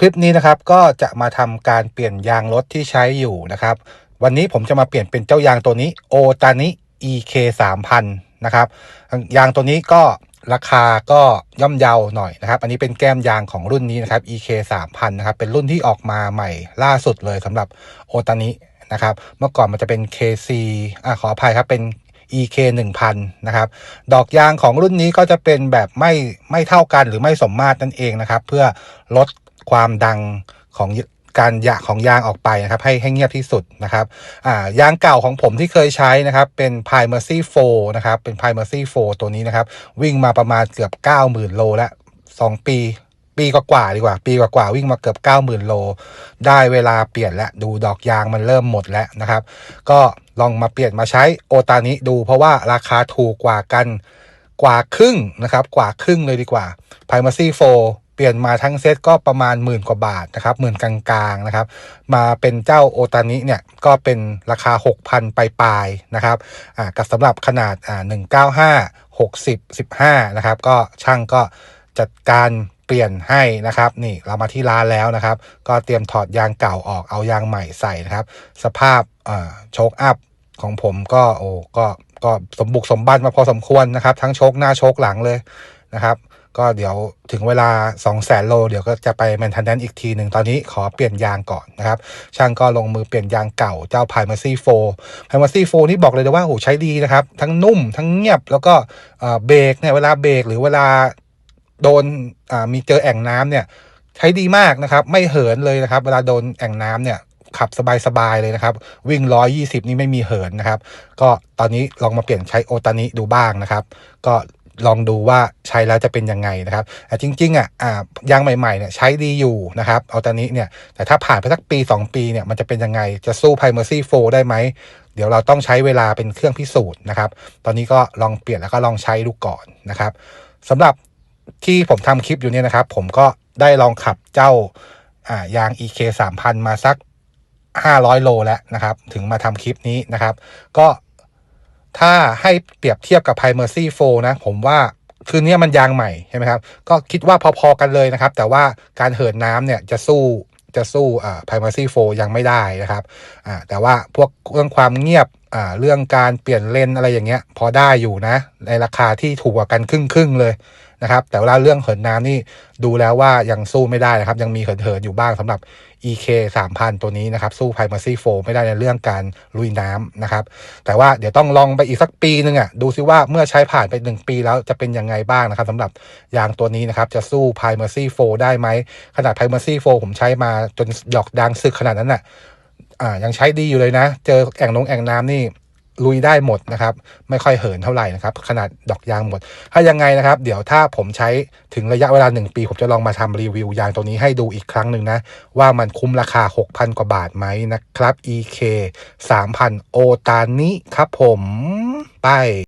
คลิปนี้นะครับก็จะมาทำการเปลี่ยนยางรถที่ใช้อยู่นะครับ วันนี้ผมจะมาเปลี่ยนเป็นเจ้ายางตัวนี้โอตานิ EK 3000นะครับยางตัวนี้ก็ราคาก็ย่อมเยาหน่อยนะครับ อันนี้เป็นแก้มยางของรุ่นนี้นะครับ EK 3000นะครับ เป็นรุ่นที่ออกมาใหม่ล่าสุดเลยสำหรับโอตานินะครับ เมื่อก่อนมันจะเป็น KC อ่าขออภัยครับเป็น EK 1000นะครับ ดอกยางของรุ่นนี้ก็จะเป็นแบบไม่ไม่เท่ากันหรือไม่สมมาตรนั่นเองนะครับ เพื่อลด ความดังของการยะของยางออกไปนะครับ ให้ให้เงียบที่สุดนะครับอ่ายางเก่าของผมที่เคยใช้นะครับ เป็น p r i m e r c y 4นะครับ เป็น p r i m e r c y 4ตัวนี้นะครับ วิ่งมาประมาณเกือบ 90,000 โลแล้ว 2 ปี ปีกว่าๆดีกว่า ปีกว่าๆวิ่งมาเกือบ 90,000 โล ได้เวลาเปลี่ยนแล้วดูดอกยางมันเริ่มหมดแล้วนะครับ ก็ลองมาเปลี่ยนมาใช้โอตานิดู เพราะว่าราคาถูกกว่ากันกว่าครึ่งนะครับ กว่าครึ่งเลยดีกว่า p r i m a c y 4 เปลี่ยนมาทั้งเซตก็ประมาณหมื่นกว่าบาทนะครับหมื่นกลางๆนะครับ มาเป็นเจ้าโอตานิเนี่ยก็เป็นราคา 6,000ปลายๆนะครับอ่ากับสำหรับขนาดอ่า195 60 15นะครับ ก็ช่างก็จัดการเปลี่ยนให้นะครับ นี่เรามาที่ร้านแล้วนะครับ ก็เตรียมถอดยางเก่าออกเอายางใหม่ใส่นะครับ สภาพโชคอัพของผมก็โอ้ก็ก็สมบุกสมบันมาพอสมควรนะครับ ทั้งโชคหน้าโชคหลังเลยนะครับ ก็เดี๋ยวถึงเวลา 2 0 0แสนโล เดี๋ยวก็จะไปแมนเทนแนนอีกทีหนึ่งตอนนี้ขอเปลี่ยนยางก่อนนะครับ ช่างก็ลงมือเปลี่ยนยางเก่าเจ้า p r i m a c y 4 p r i m a c y 4นี่บอกเลยนะว่าโอ้ใช้ดีนะครับ ทั้งนุ่มทั้งเงียบแล้วก็เบรกเนี่ยเวลาเบรกหรือเวลาโดนมีเจอแอ่งน้ำเนี่ย ใช้ดีมากนะครับ ไม่เหินเลยนะครับ เวลาโดนแอ่งน้ำเนี่ยขับสบาย ๆ เลยนะครับ วิ่ง 120 นี่ไม่มีเหินนะครับ ก็ตอนนี้ลองมาเปลี่ยนใช้โอตานิดูบ้างนะครับ ก็ ลองดูว่าใช้แล้วจะเป็นยังไงนะครับแต่จริงๆอะอ่ายางใหม่ๆเนี่ยใช้ดีอยู่นะครับโอาตานิเนี่ยแต่ถ้าผ่านไปสักปี 2 ปีเนี่ยมันจะเป็นยังไงจะสู้ p r i m a c y 4ได้ไหมเดี๋ยวเราต้องใช้เวลาเป็นเครื่องพิสูจน์นะครับ ตอนนี้ก็ลองเปลี่ยนแล้วก็ลองใช้ดูก่อนนะครับสำหรับที่ผมทำคลิปอยู่เนี่ยนะครับ ผมก็ได้ลองขับเจ้าอ่ายาง EK 3000 มาสัก 500 โลแล้วนะครับ ถึงมาทำคลิปนี้นะครับ ก็ ถ้าให้เปรียบเทียบกับ p r i m e r c y 4นะ ผมว่าคือเนี้ยมันยางใหม่ใช่ไหมครับ ก็คิดว่าพอๆกันเลยนะครับ แต่ว่าการเหินน้ำเนี่ยจะสู้จะสู้อ่า p r i m e r c y 4ยังไม่ได้นะครับอ่าแต่ว่าพวกเรื่องความเงียบอ่าเรื่องการเปลี่ยนเลนอะไรอย่างเงี้ย พอได้อยู่นะ ในราคาที่ถูกกว่ากันครึ่งๆเลย นะครับ แต่เวลาเรื่องเหินน้ำนี่ดูแล้วว่ายังสู้ไม่ได้นะครับ ยังมีเหินเหินอยู่บ้างสำหรับ EK 3000 ตัวนี้นะครับ สู้ p r i m a c y 4ไม่ได้ในเรื่องการลุยน้ำนะครับ แต่ว่าเดี๋ยวต้องลองไปอีกสักปีนึงอะดูซิว่าเมื่อใช้ผ่านไป 1 ปีแล้วจะเป็นยังไงบ้างนะครับสำหรับยางตัวนี้นะครับ จะสู้ p r i m a c y 4ได้ไหมขนาด p r i m a c y 4ผมใช้มาจนหยอกดังสึกขนาดนั้นอะอ่ายังใช้ดีอยู่เลยนะ เจอแอ่งนงแอ่งน้ำนี่ ลุยได้หมดนะครับ ไม่ค่อยเหินเท่าไหร่นะครับ ขนาดดอกยางหมด ถ้ายังไงนะครับ เดี๋ยวถ้าผมใช้ถึงระยะเวลา 1 ปี ผมจะลองมาทำรีวิวยางตัวนี้ให้ดูอีกครั้งหนึ่งนะ ว่ามันคุ้มราคา 6,000 กว่าบาทไหมนะครับ EK 3,000 โอตานิครับผม ไป